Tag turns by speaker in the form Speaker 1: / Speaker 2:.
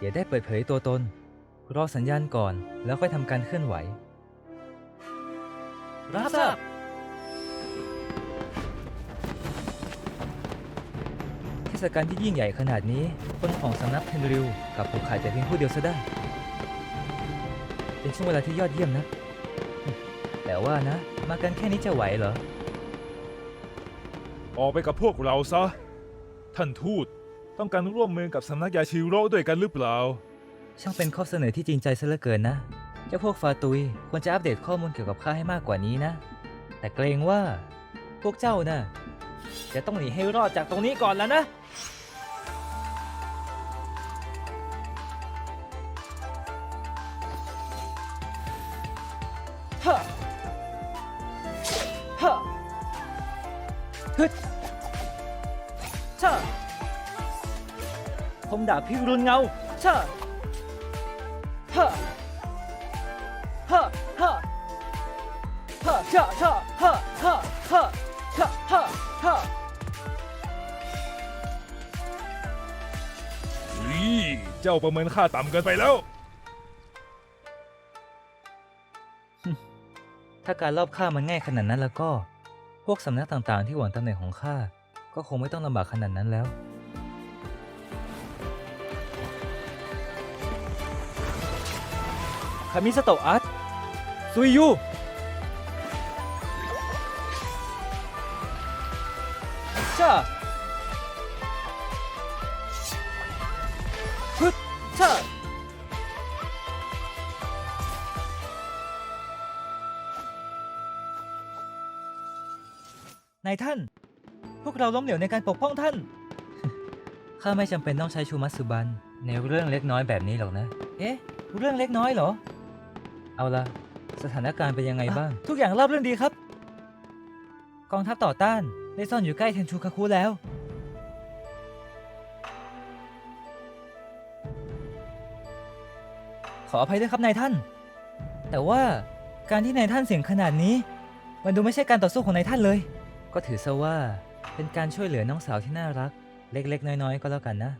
Speaker 1: อย่าได้เปิดเผยตัวตน รอสัญญาณก่อนแล้วค่อยทำการเคลื่อนไหว รับทราบเทศกาลที่ยิ่งใหญ่ขนาดนี้ คนของสำนักเทนริวกลับผูกขาดแต่เพียงผู้เดียวซะได้ เป็นช่วงเวลาที่ยอดเยี่ยมนะ แต่ว่านะ มากันแค่นี้จะไหวเหรอ
Speaker 2: ออกไปกับพวกเราซะ ท่านทูต ต้องการร่วมมือกับสำนักยาชิโร่ด้วยกันหรือเปล่า
Speaker 1: ช่างเป็นข้อเสนอที่จริงใจซะเหลือเกินนะ เจ้าพวกฟาตุยควรจะอัปเดตข้อมูลเกี่ยวกับข้าให้มากกว่านี้นะ แต่เกรงว่าพวกเจ้าน่ะจะต้องหนีให้รอดจากตรงนี้ก่อนแล้วนะ ฮะ ฮะ ฮึดชะ ผมดาบพิรุณเงาเชะฮะฮะฮะฮะชะชะฮะฮะฮะชะฮะฮะ
Speaker 2: นี่เจ้าประเมินค่าต่ำเกินไปแล้ว
Speaker 1: ถ้าการลอบฆ่ามันง่ายขนาดนั้นแล้วก็ พวกสำนักต่างๆที่หวังตำแหน่งของข้าก็คงไม่ต้องลำบากขนาดนั้นแล้ว คามิสโตะอัตซุยยูจ้าฮึดจ้านายท่าน พวกเราล้มเหลวในการปกป้องท่าน ข้าไม่จำเป็นต้องใช้ชูมัตสึบัน ในเรื่องเล็กน้อยแบบนี้หรอกนะ เอ๊ะ เรื่องเล็กน้อยเหรอ เอาละสถานการณ์เป็นยังไงบ้าง ทุกอย่างราบรื่นดีครับ กองทัพต่อต้านได้ซ่อนอยู่ใกล้เทนชูคาคุแล้ว ขออภัยด้วยครับนายท่าน แต่ว่าการที่นายท่านเสี่ยงขนาดนี้ มันดูไม่ใช่การต่อสู้ของนายท่านเลย ก็ถือซะว่าเป็นการช่วยเหลือน้องสาวที่น่ารัก เล็กๆ น้อยๆ ก็แล้วกันนะ